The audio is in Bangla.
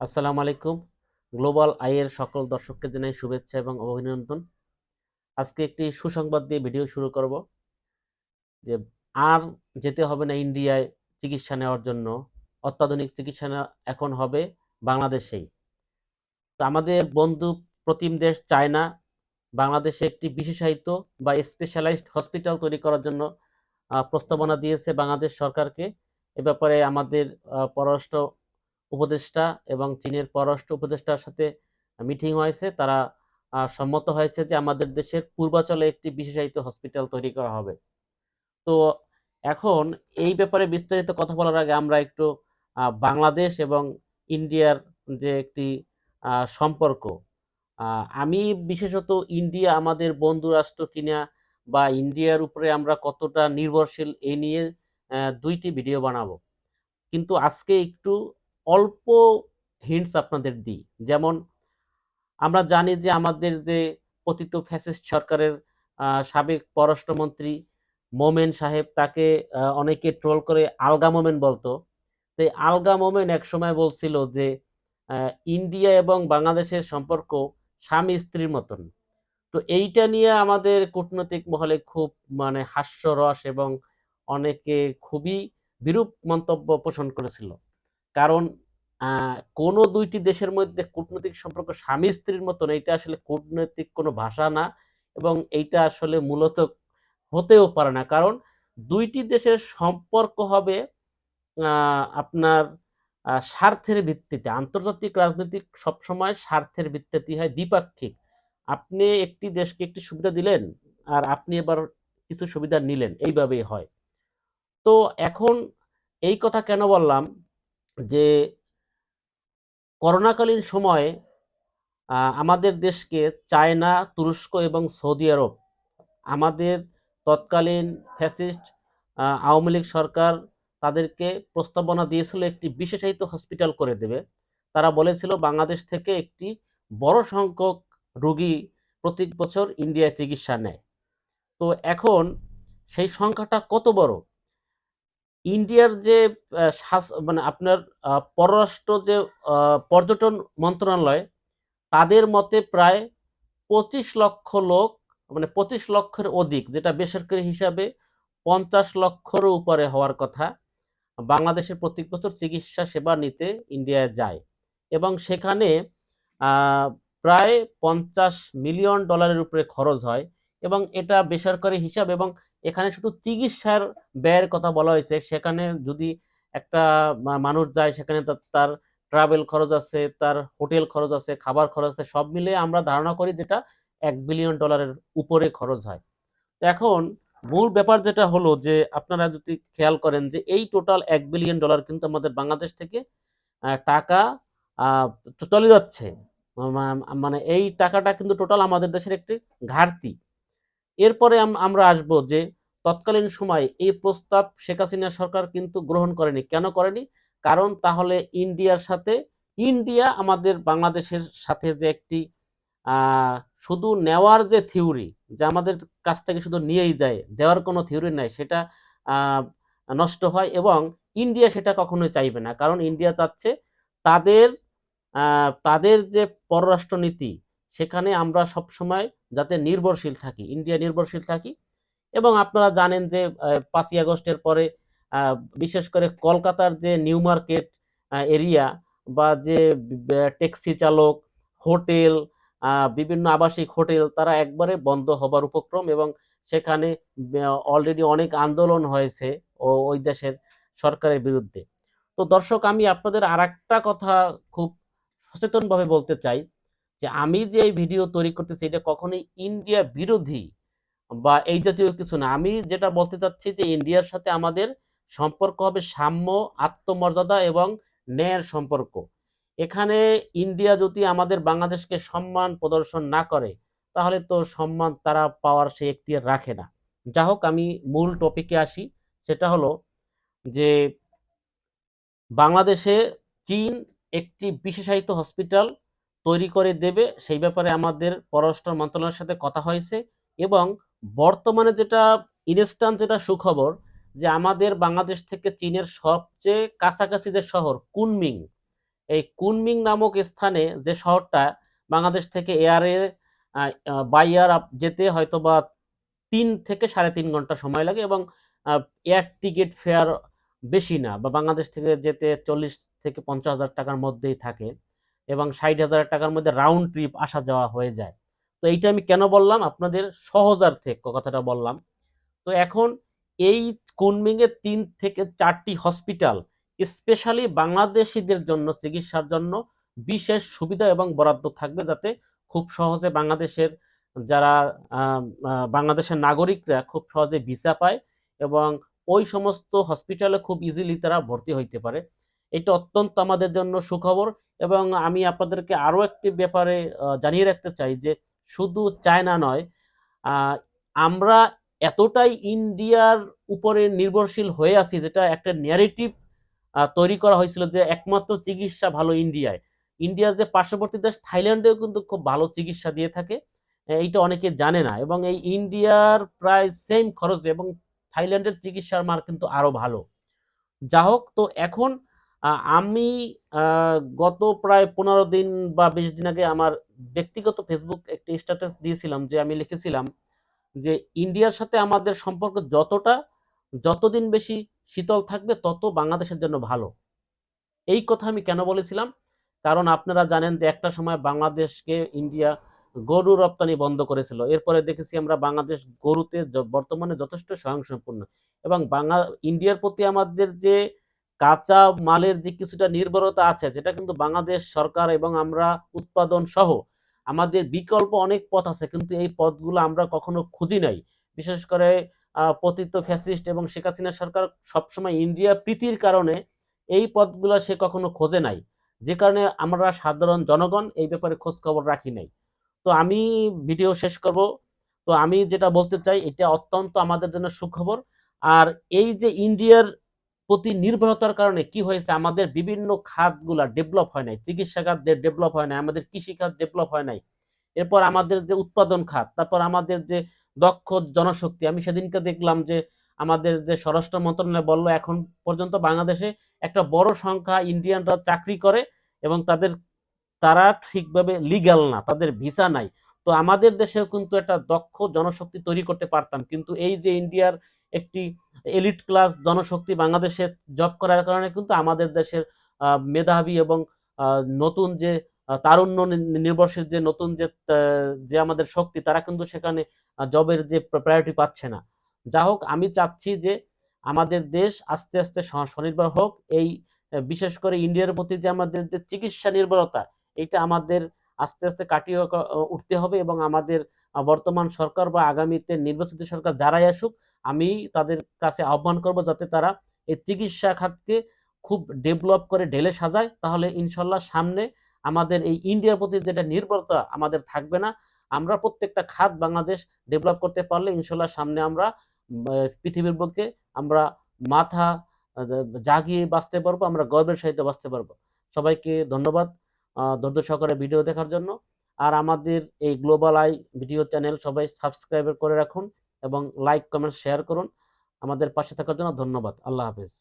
আসসালামু আলাইকুম। গ্লোবাল আইয়ের সকল দর্শককে জানাই শুভেচ্ছা এবং অভিনন্দন। আজকে একটি সুসংবাদ দিয়ে ভিডিও শুরু করব, যে আর যেতে হবে না ইন্ডিয়ায় চিকিৎসা নেওয়ার জন্য, অত্যাধুনিক চিকিৎসা এখন হবে বাংলাদেশেই। তো আমাদের বন্ধু প্রতিম দেশ চায়না, বাংলাদেশে একটি বিশেষায়িত বা স্পেশালাইজড হসপিটাল তৈরি করার জন্য প্রস্তাবনা দিয়েছে বাংলাদেশ সরকারকে। এ ব্যাপারে আমাদের পররাষ্ট্র উপদেষ্টা এবং চীনের পররাষ্ট্র উপদেষ্টার সাথে মিটিং হয়েছে। তারা সম্মত হয়েছে যে আমাদের দেশের পূর্বাচলে একটি বিশেষায়িত হসপিটাল তৈরি করা হবে। তো এখন এই ব্যাপারে বিস্তারিত কথা বলার আগে আমরা একটু বাংলাদেশ এবং ইন্ডিয়ার যে একটি সম্পর্ক আমি বিশেষত ইন্ডিয়া আমাদের বন্ধু রাষ্ট্র কিনা বা ইন্ডিয়ার উপরে আমরা কতটা নির্ভরশীল এই নিয়ে দুইটি ভিডিও বানাবো। কিন্তু আজকে একটু অল্প হিন্টস আপনাদের দিই। যেমন, আমরা জানি যে আমাদের যে পতিত ফ্যাসিস্ট সরকারের সাবেক পররাষ্ট্রমন্ত্রী মোমেন সাহেব তাকে অনেকে ট্রোল করে আলগা মোমেন বলতো। তো আলগা মোমেন একসময় বলছিল যে ইন্ডিয়া এবং বাংলাদেশের সম্পর্ক স্বামী স্ত্রীর মতন। তো এইটা নিয়ে আমাদের কূটনৈতিক মহলে খুব মানে হাস্যরস এবং অনেকে খুবই বিরূপ মন্তব্য পোষণ করেছিল। কারণ কোনো দুইটি দেশের মধ্যে কূটনৈতিক সম্পর্ক স্বামী স্ত্রীর মতন, এইটা আসলে কূটনৈতিক কোনো ভাষা না এবং এইটা আসলে মূলত হতেও পারে না। কারণ দুইটি দেশের সম্পর্ক হবে আপনার স্বার্থের ভিত্তিতে। আন্তর্জাতিক রাজনীতি সবসময় স্বার্থের ভিত্তিতে হয়, দ্বিপাক্ষিক। আপনি একটি দেশকে একটি সুবিধা দিলেন আর আপনি এবার কিছু সুবিধা নিলেন, এইভাবেই হয়। তো এখন এই কথা কেন বললাম? যে করোনাকালীন সময়ে আমাদের দেশকে চায়না, তুরস্ক এবং সৌদি আরব, আমাদের তৎকালীন ফ্যাসিস্ট আওয়ামী লীগ সরকার তাদেরকে প্রস্তাবনা দিয়েছিল একটি বিশেষায়িত হসপিটাল করে দেবে। তারা বলেছিল, বাংলাদেশ থেকে একটি বড় সংখ্যক রোগী প্রতি বছর ইন্ডিয়ায় চিকিৎসা নেয়। তো এখন সেই সংখ্যাটা কত বড়? ইন্ডিয়ার যে মানে আপনার পররাষ্ট্র যে পর্যটন মন্ত্রণালয়, তাদের মতে প্রায় পঁচিশ লক্ষ লোক মানে পঁচিশ লক্ষের অধিক, যেটা বেসরকারি হিসাবে পঞ্চাশ লক্ষের উপরে হওয়ার কথা বাংলাদেশে প্রত্যেক বছর চিকিৎসা সেবা নিতে ইন্ডিয়ায় যায়। এবং সেখানে প্রায় পঞ্চাশ মিলিয়ন ডলারের উপরে খরচ হয়, এবং এটা বেসরকারি হিসাব এবং এখানে শুধু চিকিৎসার ব্যয়ের কথা বলা হয়েছে। সেখানে যদি একটা মানুষ যায়, সেখানে তার- ট্রাভেল খরচ আছে, তার হোটেল খরচ আছে, খাবার খরচ আছে, সব মিলিয়ে আমরা ধারণা করি যেটা এক বিলিয়ন ডলারের উপরে খরচ হয়। এখন মূল ব্যাপার যেটা হলো যে, আপনারা যদি খেয়াল করেন যে, এই টোটাল এক বিলিয়ন ডলার কিন্তু আমাদের বাংলাদেশ থেকে টাকা চলে যাচ্ছে। মানে এই টাকাটা কিন্তু টোটাল আমাদের দেশের একটি ঘাটতি। এরপরে আমরা আসব যে তৎকালীন সময়ে এই প্রস্তাব শেখ হাসিনা সরকার কিন্তু গ্রহণ করেনি। কেন করেনি? কারণ তাহলে ইন্ডিয়ার সাথে, ইন্ডিয়া আমাদের বাংলাদেশের সাথে যে একটি শুধু নেওয়ার যে থিওরি, যে আমাদের কাছ থেকে শুধু নিয়েই যায়, দেওয়ার কোনো থিওরি নাই, সেটা নষ্ট হয় এবং ইন্ডিয়া সেটা কখনোই চাইবে না। কারণ ইন্ডিয়া চাচ্ছে তাদের তাদের যে পররাষ্ট্র নীতি সেখানে আমরা সব সময় যাতে নির্ভরশীল থাকি ইন্ডিয়া নির্ভরশীল থাকি। এবং আপনারা জানেন যে পাঁচই আগস্টের পরে বিশেষ করে কলকাতার যে নিউ মার্কেট এরিয়া বা যে ট্যাক্সি চালক, হোটেল বিভিন্ন আবাসিক হোটেল, তারা একবারে বন্ধ হবার উপক্রম এবং সেখানে অলরেডি অনেক আন্দোলন হয়েছে ও, ওই দেশের সরকারের বিরুদ্ধে। তো দর্শক, আমি আপনাদের আর কথা খুব সচেতনভাবে বলতে চাই। যে আমি যে এই ভিডিও তৈরি করতেছি এটা কখনোই ইন্ডিয়া বিরোধী বা এই জাতীয় কিছু না। আমি যেটা বলতে চাচ্ছি যে ইন্ডিয়ার সাথে আমাদের সম্পর্ক হবে সাম্য, আত্মমর্যাদা এবং ন্যায়ের সম্পর্ক। এখানে ইন্ডিয়া যদি আমাদের বাংলাদেশকে সম্মান প্রদর্শন না করে, তাহলে তো সম্মান তারা পাওয়ার সে এখতিয়ার রাখে না। যা হোক, আমি মূল টপিকে আসি। সেটা হলো যে বাংলাদেশে চীন একটি বিশেষায়িত হসপিটাল তৈরি করে দেবে, সেই ব্যাপারে আমাদের পররাষ্ট্র মন্ত্রণালয়ের সাথে কথা হয়েছে এবং বর্তমানে যেটা ইনস্ট্যান্ট যেটা সুখবর যে আমাদের বাংলাদেশ থেকে চীনের সবচেয়ে কাছাকাছি যে শহর কুনমিং, এই কুনমিং নামক স্থানে যে শহরটা বাংলাদেশ থেকে এয়ারে বাই এয়ার যেতে হয়তো বা তিন থেকে সাড়ে তিন ঘণ্টা সময় লাগে এবং এয়ার টিকিট ফেয়ার বেশি না বা বাংলাদেশ থেকে যেতে চল্লিশ থেকে পঞ্চাশ হাজার টাকার মধ্যেই থাকে। এবং ষাট হাজার টাকার মধ্যে রাউন্ড ট্রিপ আসা যাওয়া হয়ে যায়। তো এইটা আমি কেন বললাম? আপনাদের সহজার্থে কথাটা বললাম। তো এখন এই কুনমিংয়ে তিন থেকে চারটি হসপিটাল স্পেশালি বাংলাদেশিদের জন্য চিকিৎসার জন্য বিশেষ সুবিধা এবং বরাদ্দ থাকবে যাতে খুব সহজে বাংলাদেশের যারা বাংলাদেশের নাগরিকরা খুব সহজে ভিসা পায় এবং ওই সমস্ত হসপিটালে খুব ইজিলি তারা ভর্তি হইতে পারে। এটা অত্যন্ত আমাদের জন্য সুখবর। এবং আমি আপনাদেরকে আরও একটি ব্যাপারে জানিয়ে রাখতে চাই যে শুধু চায়না নয় আমরা এতটাই ইন্ডিয়ার উপরে নির্ভরশীল হয়ে আছি যেটা একটা ন্যারেটিভ তৈরি করা হয়েছিল যে একমাত্র চিকিৎসা ভালো ইন্ডিয়ায়। ইন্ডিয়ার যে পার্শ্ববর্তী দেশ থাইল্যান্ডেও কিন্তু খুব ভালো চিকিৎসা দিয়ে থাকে এইটা অনেকে জানে না এবং এই ইন্ডিয়ার প্রায় সেম খরচে এবং থাইল্যান্ডের চিকিৎসার মান কিন্তু আরও ভালো। যা হোক তো এখন আমি গত প্রায় পনেরো দিন বা বিশ দিন আগে আমার ব্যক্তিগত ফেসবুক একটি স্ট্যাটাস দিয়েছিলাম যে আমি লিখেছিলাম যে ইন্ডিয়ার সাথে আমাদের সম্পর্ক যতটা, যতদিন বেশি শীতল থাকবে তত বাংলাদেশের জন্য ভালো। এই কথা আমি কেন বলেছিলাম? কারণ আপনারা জানেন যে একটা সময় বাংলাদেশকে ইন্ডিয়া গরু রপ্তানি বন্ধ করেছিল। এরপরে দেখেছি আমরা বাংলাদেশ গরুতে বর্তমানে যথেষ্ট স্বয়ংসম্পূর্ণ। এবং বাংলা ইন্ডিয়ার প্রতি আমাদের যে কাঁচা মালের যে কিছুটা নির্ভরতা আছে, যেটা কিন্তু বাংলাদেশ সরকার এবং আমরা উৎপাদন সহ আমাদের বিকল্প অনেক পথ আছে, কিন্তু এই পথগুলো আমরা কখনো খুঁজি নাই। বিশেষ করে পতিত ফ্যাসিস্ট এবং শেখ হাসিনা সরকার সবসময় ইন্ডিয়া প্রীতির কারণে এই পথগুলো সে কখনো খোঁজে নাই। যে কারণে আমরা সাধারণ জনগণ এই ব্যাপারে খোঁজ খবর রাখি নাই। তো আমি ভিডিও শেষ করব। তো আমি যেটা বলতে চাই, এটা অত্যন্ত আমাদের জন্য সুখবর। আর এই যে ইন্ডিয়ার প্রতি নির্ভরতার কারণে কি হয়েছে? আমাদের বিভিন্ন খাতগুলা ডেভেলপ হয় নাই। চিকিৎসা খাত ডেভেলপ হয় নাই, আমাদের কৃষি খাত ডেভেলপ হয় নাই। এরপর আমাদের যে উৎপাদন খাত, তারপর আমাদের যে দক্ষ জনশক্তি, আমি সেদিনকে দেখলাম যে আমাদের যে স্বরাষ্ট্র মন্ত্রণালয় বলল, এখন পর্যন্ত বাংলাদেশে একটা বড় সংখ্যা ইন্ডিয়ানরা চাকরি করে এবং তাদের, তারা ঠিকভাবে লিগ্যাল না, তাদের ভিসা নাই। তো আমাদের দেশেও কিন্তু একটা দক্ষ জনশক্তি তৈরি করতে পারতাম। কিন্তু এই যে ইন্ডিয়ার একটি এলিট ক্লাস জনশক্তি বাংলাদেশে জব করার কারণে কিন্তু আমাদের দেশের মেধাবী এবং নতুন যে তারুণ্য নির্ভরশীল যে নতুন যে যে আমাদের শক্তি তারা কিন্তু সেখানে জবের যে প্রায়োরিটি পাচ্ছে না। যা হোক, আমি চাচ্ছি যে আমাদের দেশ আস্তে আস্তে স্বনির্ভর হোক। এই বিশেষ করে ইন্ডিয়ার প্রতি যে আমাদের যে চিকিৎসা নির্ভরতা, এটা আমাদের আস্তে আস্তে কাটিয়ে উঠতে হবে এবং আমাদের বর্তমান সরকার বা আগামীতে নির্বাচিত সরকার যারাই আসুক আমি তাদের কাছে আহ্বান করব যাতে তারা এই চিকিৎসা খাতকে খুব ডেভেলপ করে ঢেলে সাজায়। তাহলে ইনশাল্লাহ সামনে আমাদের এই ইন্ডিয়ার প্রতি যেটা নির্ভরতা আমাদের থাকবে না, আমরা প্রত্যেকটা খাত বাংলাদেশ ডেভেলপ করতে পারলে ইনশাল্লাহ সামনে আমরা পৃথিবীর বুকে আমরা মাথা জাগিয়ে বাঁচতে পারব, আমরা গর্বের সহিত বাঁচতে পারব। সবাইকে ধন্যবাদ ধৈর্য সহকারে ভিডিও দেখার জন্য। আর আমাদের এই গ্লোবাল আই ভিডিও চ্যানেল সবাই সাবস্ক্রাইব করে রাখুন। এবং লাইক কমেন্ট শেয়ার করুন। আমাদের পাশে থাকার জন্য ধন্যবাদ। আল্লাহ হাফেজ।